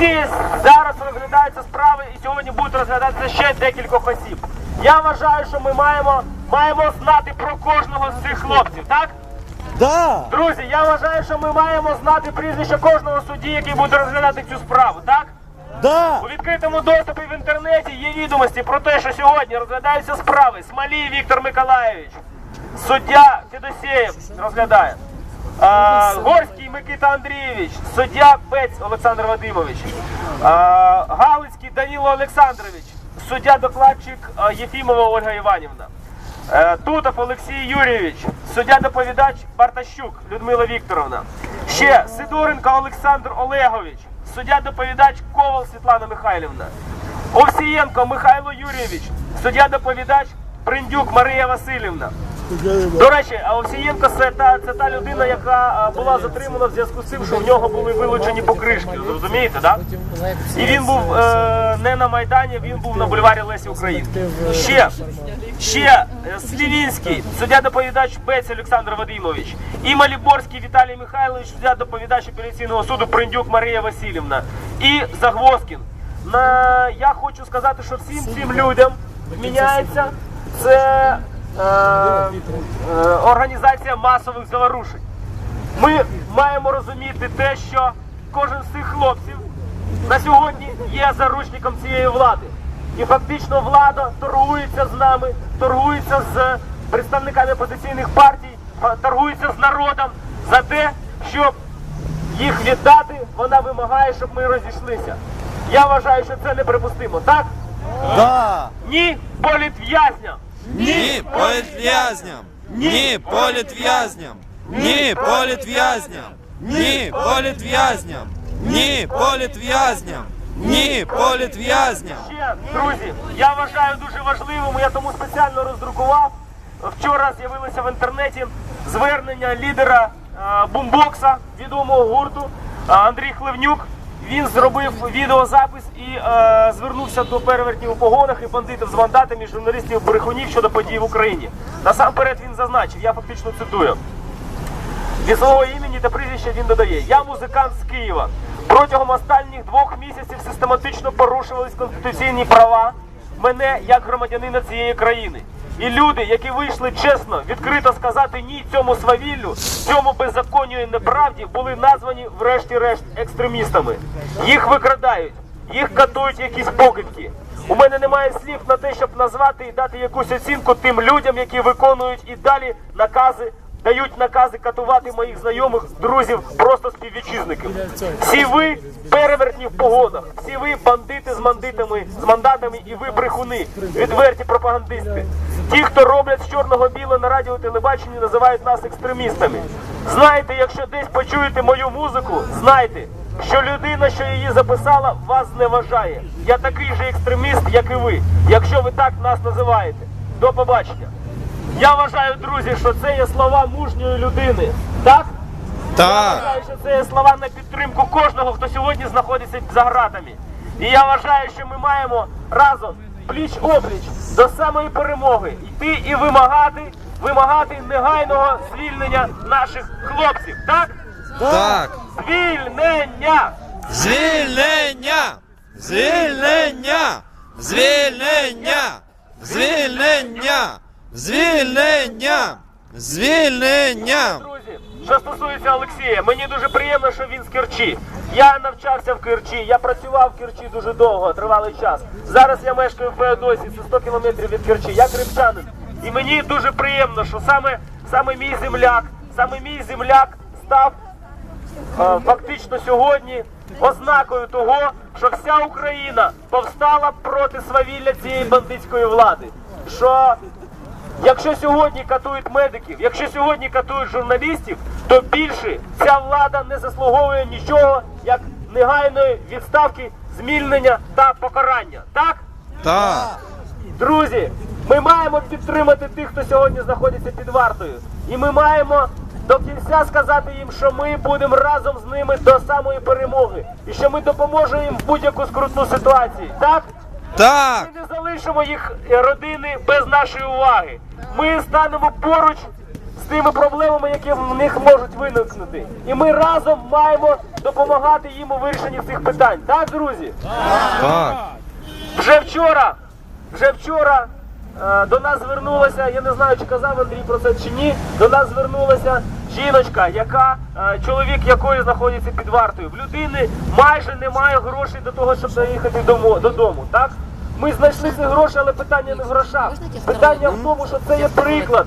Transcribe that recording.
Всі зараз розглядаються справи і сьогодні будуть розглядатися ще декількох осіб. Я вважаю, що ми маємо, маємо знати про кожного з цих хлопців, так? Да! Друзі, я вважаю, що ми маємо знати прізвище кожного судді, який буде розглядати цю справу, так? Да! У відкритому доступі в інтернеті є відомості про те, що сьогодні розглядаються справи. Смолій Віктор Миколаєвич, суддя Федосеєв розглядає. А, Горський Микита Андрійович, суддя Пець Олександр Вадимович, Галицький Данило Олександрович, суддя докладчик Єфімова Ольга Іванівна. Е, Тутов Олексій Юрійович, суддя-доповідач Бартащук Людмила Вікторовна. Ще Сидоренко Олександр Олегович, суддя-доповідач Ковал Світлана Михайлівна. Овсієнко Михайло Юрійович, суддя-доповідач Приндюк Марія Васильівна. До речі, Овсієнко це та, це та людина, яка була затримана в зв'язку з тим, що в нього були вилучені покришки. Зрозумієте, так? І він був е, не на Майдані, він був на бульварі Лесі Українки. Ще, ще е, Слівінський, суддя-доповідач Бець Олександр Вадимович. І Маліборський Віталій Михайлович, суддя-доповідач апеляційного суду Приндюк Марія Васильівна. І Загвоздкін. На, я хочу сказати, що всім цим людям міняється це організація масових заворушень. Ми маємо розуміти те, що кожен з цих хлопців на сьогодні є заручником цієї влади. І фактично влада торгується з нами, торгується з представниками опозиційних партій, торгується з народом за те, щоб їх віддати. Вона вимагає, щоб ми розійшлися. Я вважаю, що це неприпустимо. Так? Да! Ні політв'язням! Ні політв'язням! Ні політв'язням! Ні політв'язням! Ні політв'язням! Ні політв'язням! Ні політв'язням! Ще, друзі, я вважаю дуже важливим, я тому спеціально роздрукував. Вчора з'явилося в інтернеті звернення лідера е, бумбокса, відомого гурту е, Андрій Хливнюк. Він зробив відеозапис і е, звернувся до перевертнів у погонах і бандитів з мандатами, журналістів брехунів щодо подій в Україні. Насамперед він зазначив, я фактично цитую. Від свого імені та прізвища він додає: Я музикант з Києва. Протягом останніх двох місяців систематично порушувались конституційні права мене як громадянина цієї країни. І люди, які вийшли чесно, відкрито сказати ні цьому свавіллю, цьому беззаконню і неправді, були названі врешті-решт екстремістами. Їх викрадають, їх катують якісь покидьки. У мене немає слів на те, щоб назвати і дати якусь оцінку тим людям, які виконують і далі накази дають накази катувати моїх знайомих, друзів, просто співвітчизників. Всі ви перевертні в погонах, всі ви бандити з мандитами, з мандатами, і ви брехуни, відверті пропагандисти. Ті, хто роблять з чорного білого на радіо телебаченні, називають нас екстремістами. Знаєте, якщо десь почуєте мою музику, знайте, що людина, що її записала, вас зневажає. Я такий же екстреміст, як і ви, якщо ви так нас називаєте. До побачення. Я вважаю, друзі, що це є слова мужньої людини. Так? Я вважаю, що це є слова на підтримку кожного, хто сьогодні знаходиться за гратами. І я вважаю, що ми маємо разом пліч опліч до самої перемоги йти і вимагати, вимагати негайного звільнення наших хлопців. Так? Так! Звільнення! Звільнення! Звільнення! Звільнення! Звільнення! Звільнення! Звільнення! Друзі, що стосується Олексія, мені дуже приємно, що він з Керчі. Я навчався в Керчі, я працював в Керчі дуже довго, тривалий час. Зараз я мешкаю в Феодосії, це 100 кілометрів від Керчі. Я кримчанин. І мені дуже приємно, що саме, саме мій земляк, саме мій земляк став е, фактично сьогодні ознакою того, що вся Україна повстала проти свавілля цієї бандитської влади. Що Якщо сьогодні катують медиків, якщо сьогодні катують журналістів, то більше ця влада не заслуговує нічого, як негайної відставки, змільнення та покарання. Так? Так! Друзі, ми маємо підтримати тих, хто сьогодні знаходиться під вартою. І ми маємо до кінця сказати їм, що ми будемо разом з ними до самої перемоги. І що ми допоможемо їм в будь-яку скрутну ситуацію. Так? Так! Ми не залишимо їх е, родини без нашої уваги. Ми станемо поруч з тими проблемами, які в них можуть виникнути. І ми разом маємо допомагати їм у вирішенні цих питань. Так, друзі? Так. Вже вчора, вже вчора е, до нас звернулася, я не знаю, чи казав Андрій про це чи ні. До нас звернулася жіночка, яка е, чоловік якої знаходиться під вартою. В людини майже немає грошей до того, щоб доїхати додому. Так? Ми знайшли ці гроші, але питання не в грошах. Питання в тому, що це є приклад